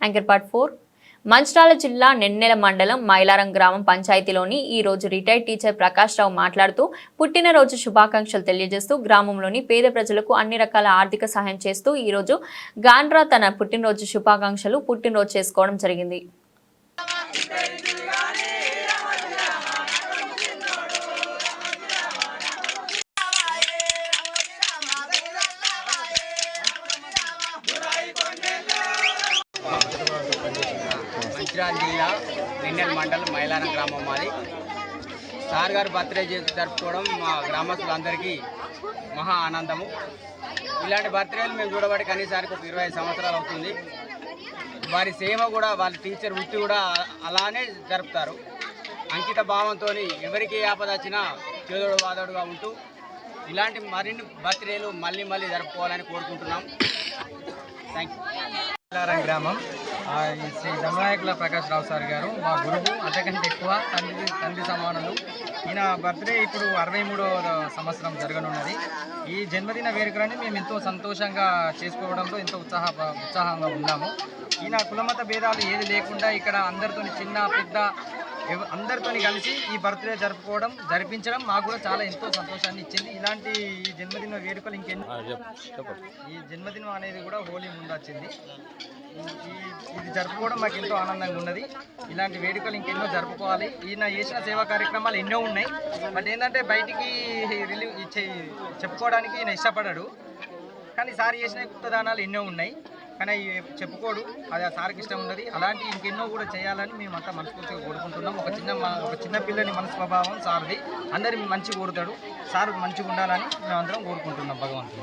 Anchor part four. Mancherial జిల్లా నెన్నెల మండలం మైలారం గ్రామం పంచాయతీలోని ఈ రోజు రిటైర్డ్ టీచర్ ప్రకాష్ రావు మాట్లాడుతూ పుట్టినరోజు శుభాకాంక్షలు తెలియజేస్తూ గ్రామంలోని పేద ప్రజలకు అన్ని రకాల ఆర్థిక సహాయం చేస్తూ ఈరోజు గాండ్రా తన పుట్టినరోజు శుభాకాంక్షలు పుట్టినరోజు చేసుకోవడం జరిగింది. మంచిర్యాల జిల్లా నిన్నెల మండలం మైలారం గ్రామం మాది. సార్ గారు బర్త్డే చేసి జరుపుకోవడం మా గ్రామస్తులందరికీ మహా ఆనందము. ఇలాంటి బర్త్డేలు మేము చూడబడి కనీసానికి ఒక ఇరవై సంవత్సరాలు అవుతుంది. వారి సేవ కూడా వాళ్ళ టీచర్ వృత్తి కూడా అలానే జరుపుతారు. అంకిత భావంతో ఎవరికి ఆపద వచ్చినా చేదోడు వాదోడుగా ఉంటూ ఇలాంటి మరిన్ని బర్త్డేలు మళ్ళీ మళ్ళీ జరుపుకోవాలని కోరుకుంటున్నాం. థ్యాంక్ యూ పిల్లారం గ్రామం. శ్రీ ధననాయకుల ప్రకాష్ రావు సార్ గారు మా గురువు అంతకంటే ఎక్కువ తండ్రి తండ్రి సమానులు. ఈయన బర్త్డే ఇప్పుడు అరవై మూడవ సంవత్సరం జరగనున్నది. ఈ జన్మదిన వేడుకలని మేము ఎంతో సంతోషంగా చేసుకోవడంలో ఎంతో ఉత్సాహ ఉత్సాహంగా ఉన్నాము. ఈయన కులమత భేదాలు ఏది లేకుండా ఇక్కడ అందరితో చిన్న పెద్ద అందరితోని కలిసి ఈ బర్త్డే జరుపుకోవడం జరిపించడం మాకు కూడా చాలా ఎంతో సంతోషాన్ని ఇచ్చింది. ఇలాంటి ఈ జన్మదిన వేడుకలు ఇంకెన్నో ఈ జన్మదినం అనేది కూడా హోలీ ముందు వచ్చింది. ఇది జరుపుకోవడం మాకు ఎంతో ఆనందంగా ఉన్నది. ఇలాంటి వేడుకలు ఇంకెన్నో జరుపుకోవాలి. ఈయన చేసిన సేవా కార్యక్రమాలు ఎన్నో ఉన్నాయి. బట్ ఏంటంటే బయటికి రిలీవ్ ఇచ్చే చెప్పుకోవడానికి ఈయన ఇష్టపడాడు. కానీ సార్ చేసిన గుప్తదానాలు ఎన్నో ఉన్నాయి. కానీ అవి చెప్పుకోడు. అది ఆ సార్కి ఇష్టం ఉన్నది అలాంటి ఇంకెన్నో కూడా చేయాలని మేమంతా మనస్ఫూర్తిగా కోరుకుంటున్నాం. ఒక చిన్న ఒక చిన్న పిల్లని మన స్వభావం సార్ది. అందరి మంచి కోరుతాడు. సార్ మంచిగా ఉండాలని మేమందరం కోరుకుంటున్నాం భగవంతుడు